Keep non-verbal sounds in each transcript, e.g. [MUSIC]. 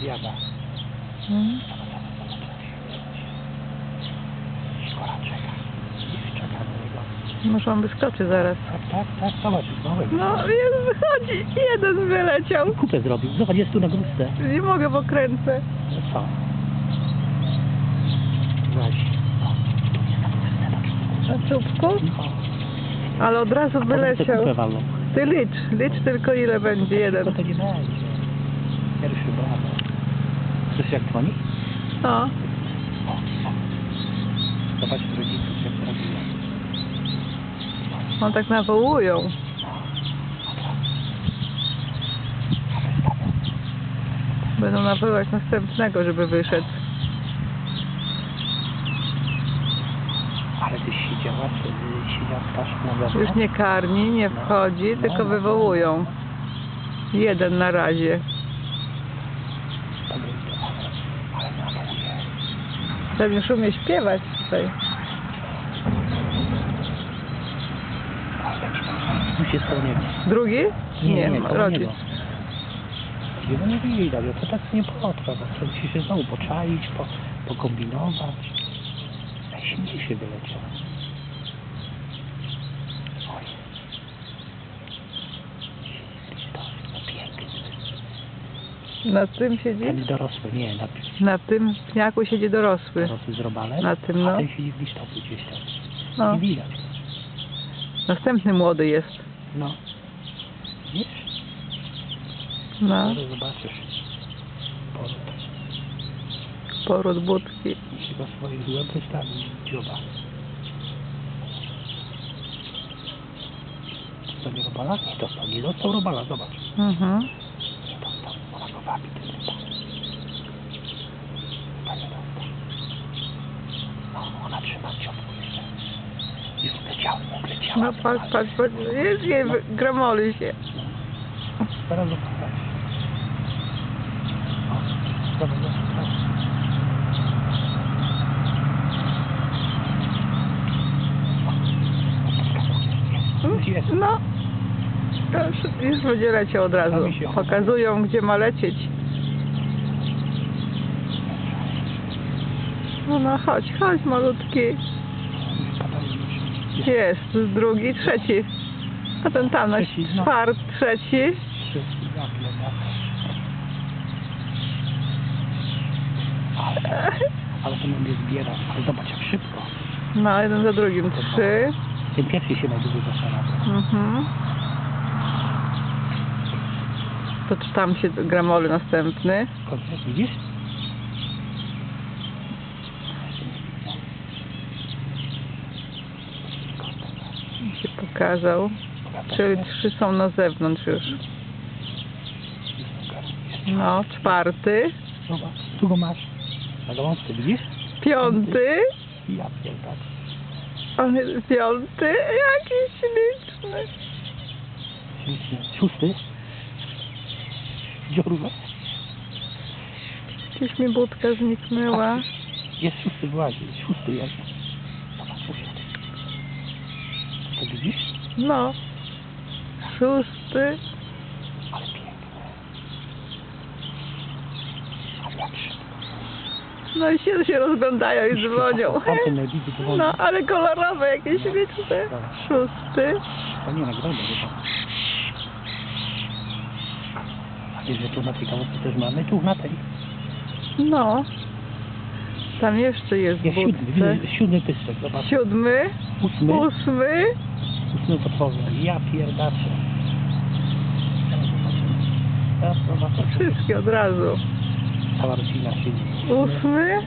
zjada. Mhm. Szkoda czeka. Niech czeka na niego. Może on wyskoczy zaraz. Tak, tak, tak, zobacz. No, jest, wychodzi. Jeden wyleciał. Kupę zrobił. Zobacz, jest tu na gruzce. Nie mogę, bo kręcę. No co? Weź. Na czubku. Ale od razu wyleciał. Ty licz, licz tylko ile będzie. Jeden. To nie będzie. Słyszysz jak dzwoni? No. O, o. Zobacz rodziców jak tak nawołują. Będą nawoływać następnego, żeby wyszedł. Ale ty siedziała, czy siedział ptaszek na wiosnę? Już nie karmi, nie wchodzi, No, tylko no. wywołują. Jeden na razie. Ale, ale nawołuje. Ten już umie śpiewać tutaj. Tu się spełnienie. Drugi? Nie, nie, koło rodzic. niego. Jego nie widać, to tak nie potrwa, bo to musi się znowu poczaić, po, pokombinować. Najsilniejszy wyleciał. Oj. To piękny. Na tym siedzi? Ten dorosły, nie, na Na tym pniaku siedzi dorosły. dorosły z robalem, Na tym, no. a ten siedzi w listopu gdzieś tam. No. Nie widać. Następny młody jest. No. Widzisz? No, Zaraz zobaczysz. Poród. poród budki. Musi go swoich złe wystawić dzioba. To nie robala? Nie dostał, nie dostał robala, zobacz. Mhm. Nie dostał. No, ona trzyma ciotku jeszcze. Już leciał, leciał. No patrz, patrz, patrz. Jest, nie, gramoli się. Zaraz zobaczysz. O, jest. No. Już, już będzie leciał od razu. Pokazują, gdzie ma lecieć. No, no, chodź, chodź, malutki. Jest, drugi, trzeci. A ten tam, na no. czwart, trzeci. Ale, ale to będzie zbierać. Ale zobacz jak szybko. No, jeden za drugim, trzy. Ten pierwszy się najdłużej zastanawia. Mhm. To czytam się gramoli następny. Widzisz? się pokazał. Czyli trzy są na zewnątrz już. No, czwarty, Zobacz, tu go masz. Na gałązce, widzisz? piąty, Ja pierdolę. on jest piąty, jaki śliczny. Ślicznie. Szósty. Dziorwa. Gdzieś mi budka zniknęła. Jest szósty w łazie. Szósty jest. Zobacz, szósty. To widzisz? No, szósty. Ale piękne. Ale jak szybko. No i się, się rozglądają i dzwonią. No, ale kolorowe, jakieś śliczne. Szósty. To nie nagrody chyba. A że tu na tej gałązce też mamy? Tu na tej. No. Tam jeszcze jest Jest siódmy. budce. Widzę, siódmy pystek, zobacz. Siódmy, Ósmy. ósmy. Ósmy potworzy. Ja pierdaczę. Teraz zobaczymy. Teraz zobaczę. Wszystkie od razu. Cała rodzina siedzi. Ósmy.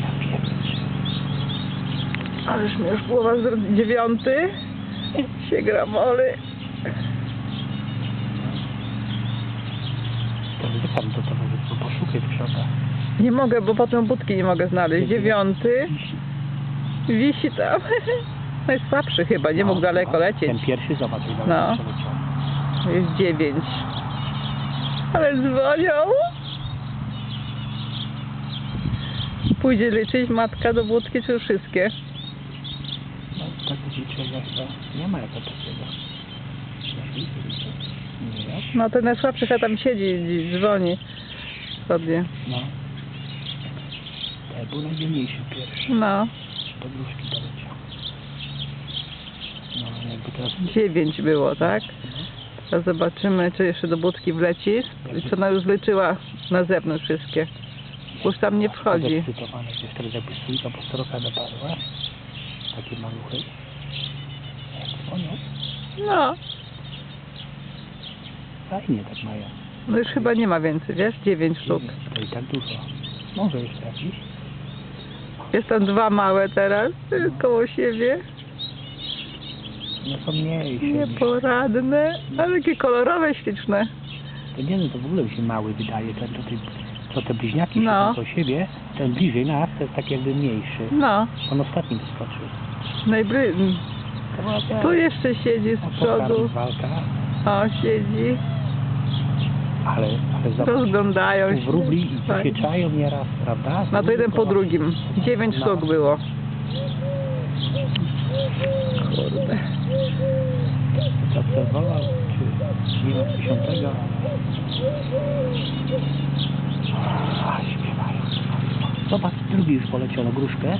Ja pierdaczę. Ależ mnie już głowa z dziewiąty. [LAUGHS] Się gramoli. To. Poszukaj. Nie mogę, bo potem budki nie mogę znaleźć. Dziewiąty. Wisi. Tam. [LAUGHS] Najsłabszy chyba, nie mógł No, daleko no. lecieć. Ten pierwszy, zobacz, jak No. daleko przeleciał. Jest dziewięć. Ale dzwonią. Pójdzie liczyć matka do budki, czy wszystkie? No, tak liczenia chyba nie ma jako takiego. No ten najsłabszy chyba tam siedzi i dzwoni sobie. No. Ten był najdzielniejszy pierwszy. No, gruszki doleciał. No, jakby teraz... dziewięć było, tak? Teraz zobaczymy, czy jeszcze do budki wleci. Czy ona już wyleczyła na zewnątrz wszystkie. Już tam nie wchodzi. Podekscytowane. Gdzieś teraz jakby stójka po stroka dopadła. Takie maluchy. Jak dzwonią. No, Fajnie tak mają. no już chyba nie ma więcej, wiesz? Dziewięć sztuk. To i tak dużo. Może jeszcze jakiś? Jest tam dwa małe teraz y, koło siebie. No są mniejsze. niż- Nieporadne, ale takie kolorowe, śliczne. To nie no, to w ogóle mi się mały wydaje. Ten tutaj, co te bliźniaki No. no. po siebie, ten bliżej nas, to jest tak jakby mniejszy. No, On ostatni wyskoczył. najbry... Tu jeszcze siedzi z przodu. walka, O, siedzi. Ale, ale zobacz, Rozglądają się. wróbli i Tak. nieraz, prawda? No to jeden po drugim. Dziewięć No. sztuk było. Kurde. Zaobserwował, czy nie wiem, dziesiątego. A, śpiewają. Zobacz, drugi już poleciał na gruszkę.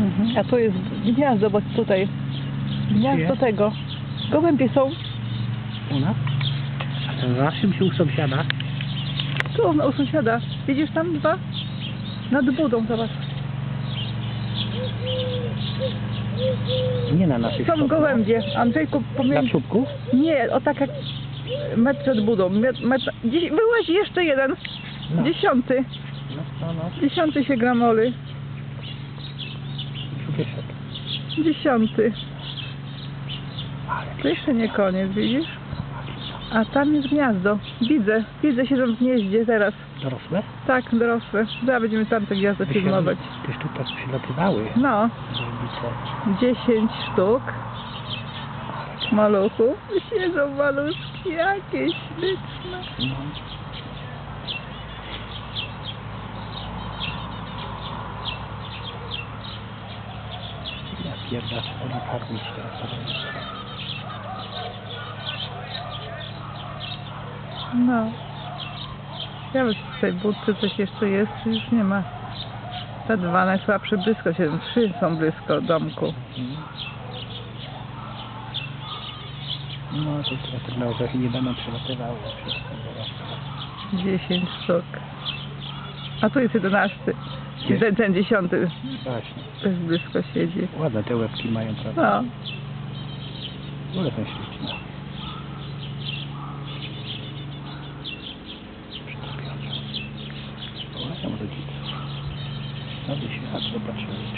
Mhm. A tu jest gniazdo, zobacz tutaj. Gniazdo tego. Gołębie są. U nas. A ten naszym się u sąsiada. Tu u sąsiada. Widzisz tam dwa? Nad budą, zobacz. Nie na naszych Są stopach. gołębie. Andrzejku, Na pomiędzy... czubku? Nie, o tak jak metr przed budą. Metr... Dziś... Byłeś jeszcze jeden. No. Dziesiąty. No, no, no. Dziesiąty się gramoli. Wyszedł. Dziesiąty. Ale To jeszcze nie koniec, widzisz? A tam jest gniazdo. Widzę. Widzę, siedzą w gnieździe teraz. dorosłe? Tak, dorosłe. Zaraz będziemy tam to gniazdo filmować. Też tu tak przylatywały. No, Gołębice. 10 sztuk maluchów. Siedzą maluszki, jakie śliczne. No. Ja co nakarmić teraz. No. Ja wiem, czy tej budce coś jeszcze jest, czy już nie ma. Te dwa najsłabsze blisko siedzą. Trzy są blisko domku. No to na orzechy nie wszystko dorosłe. 10 sztuk. A tu jest 11. Gdzie? Ten, ten dziesiąty Właśnie. też blisko siedzi. Ładne te łebki mają, prawda? No. W ogóle są śliczne. zobaczymy.